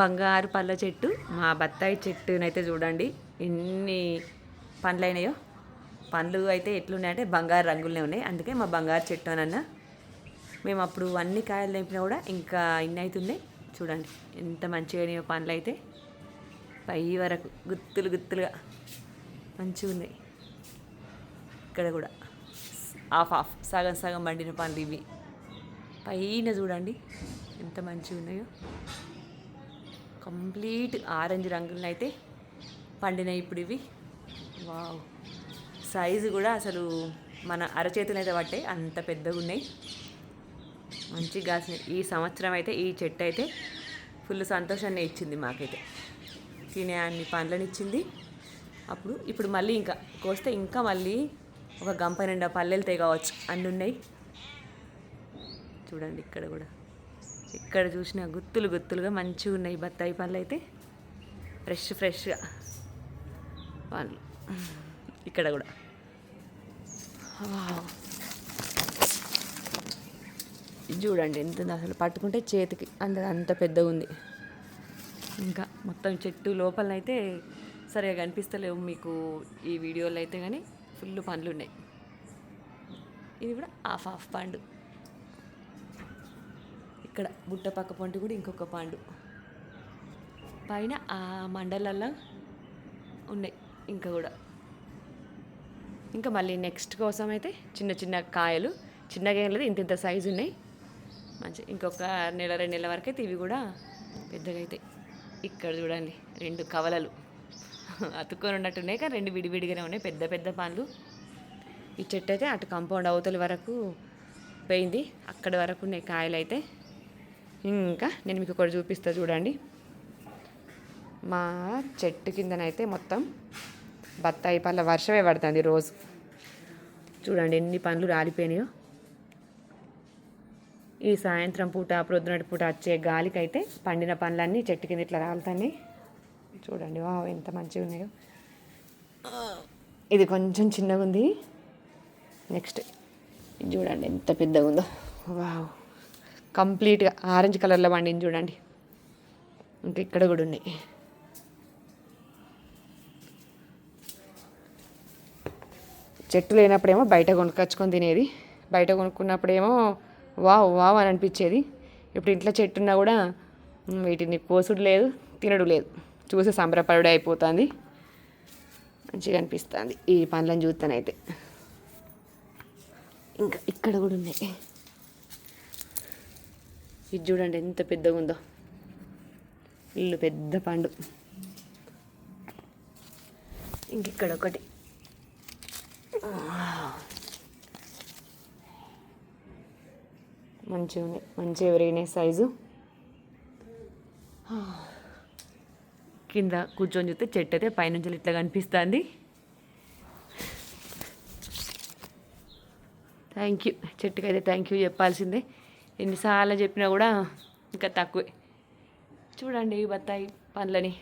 బంగారు పళ్ళ చెట్టు మా బత్తాయి చెట్టునైతే చూడండి ఎన్ని పండ్లు అయినాయో పండ్లు అయితే ఎట్లున్నాయంటే బంగారు రంగులనే ఉన్నాయి. అందుకే మా బంగారు చెట్టు అనన్న మేము అప్పుడు అన్ని కాయలు నింపినా కూడా ఇంకా ఇన్ని అవుతున్నాయి చూడండి ఎంత మంచిగా అయినాయో పండ్లు అయితే పై వరకు గుత్తులు గుత్తులుగా మంచిగా ఉన్నాయి. ఇక్కడ కూడా హాఫ్ హాఫ్ సగం సగం పండిన పండ్లు ఇవి. పైన చూడండి ఎంత మంచిగా ఉన్నాయో. కంప్లీట్ ఆరెంజ్ రంగులను అయితే పండినాయి ఇప్పుడు ఇవి. వావ్. సైజు కూడా అసలు మన అరచేతులు అయితే పట్టాయి అంత పెద్దగా ఉన్నాయి. మంచిగా కాసినాయి. ఈ సంవత్సరం అయితే ఈ చెట్టు అయితే ఫుల్ సంతోషాన్ని ఇచ్చింది మాకైతే. తినే అన్ని పండ్లను ఇచ్చింది. అప్పుడు ఇప్పుడు మళ్ళీ ఇంకా కోస్తే ఇంకా మళ్ళీ ఒక గంప నిండా పల్లెలు కావచ్చు అన్నీ ఉన్నాయి. చూడండి ఇక్కడ కూడా. ఇక్కడ చూసిన గుత్తులు గుత్తులుగా మంచిగా ఉన్నాయి బత్తాయి పళ్ళు అయితే. ఫ్రెష్ ఫ్రెష్గా వాళ్ళు ఇక్కడ కూడా. ఇది చూడండి ఎంత ఉంది అసలు. పట్టుకుంటే చేతికి. అంత అంత పెద్దగా ఉంది. ఇంకా మొత్తం చెట్టు లోపలనైతే సరిగా కనిపిస్తలేవు మీకు ఈ వీడియోలో అయితే కానీ. ఫుల్ పండ్లు ఉన్నాయి. ఇది కూడా హాఫ్ హాఫ్ పండు. ఇక్కడ బుట్ట పక్క పండు కూడా ఇంకొక పండు. పైన ఆ మండలల్లో ఉన్నాయి ఇంకా కూడా. ఇంకా మళ్ళీ నెక్స్ట్ కోసం అయితే చిన్న చిన్న కాయలు చిన్నగా ఏం లేదు ఇంత ఇంత సైజు ఉన్నాయి. మంచి ఇంకొక నెల రెండు నెలల వరకు అయితే ఇవి కూడా పెద్దగా అవుతాయి ఇక్కడ చూడండి రెండు కవలలు. అతుక్కొని ఉన్నట్టున్నాయి కానీ రెండు విడివిడిగానే ఉన్నాయి పెద్ద పెద్ద పండ్లు. ఈ చెట్టు అయితే అటు కంపౌండ్ అవతలి వరకు పోయింది. అక్కడి వరకు ఉన్నాయి కాయలు అయితే. ఇంకా నేను మీకు ఒకటి చూపిస్తా చూడండి. మా చెట్టు కిందనైతే మొత్తం బత్తాయి పళ్ళ వర్షమే పడుతుంది రోజు. చూడండి ఎన్ని పండ్లు రాలిపోయినాయో. ఈ సాయంత్రం పూట ప్రొద్దునటి పూట వచ్చే గాలికైతే పండిన పండ్లన్నీ చెట్టు కింద ఇట్లా రాలుతాయి చూడండి వా ఎంత మంచిగా ఉన్నాయో. ఇది కొంచెం చిన్నగా ఉంది నెక్స్ట్ చూడండి ఎంత పెద్దగా ఉందో వావ్. కంప్లీట్గా ఆరెంజ్ కలర్లో పండింది చూడండి. ఇంకా ఇక్కడ కూడా ఉన్నాయి. చెట్టు లేనప్పుడేమో బయట కొనుక్కొచ్చుకొని తినేది. బయట కొనుక్కున్నప్పుడేమో వావ్ వావ్ అని అనిపించేది. ఇప్పుడు ఇంట్లో చెట్టు ఉన్నా కూడా వీటిని కోసుడు లేదు తినడు లేదు. చూసి సంబరపడే అయిపోతుంది. మంచిగా అనిపిస్తుంది ఈ పండ్లను చూస్తానైతే ఇంకా ఇక్కడ కూడా ఉన్నాయి. ఇది చూడండి ఎంత పెద్దగా ఉందో ఇల్లు పెద్ద పండు. ఇంకిక్కడ ఒకటి. మంచిగా ఉన్నాయి. మంచిగా పెరిగినాయి సైజు. కింద కూర్చొని చూస్తే చెట్టు అయితే పైనుంచి ఇట్లా కనిపిస్తుంది. థ్యాంక్ యూ చెట్టుకి అయితే థ్యాంక్ యూ చెప్పాల్సిందే. ఎన్నిసార్లు చెప్పినా కూడా ఇంకా తక్కువే. చూడండి బత్తాయి పండ్లని.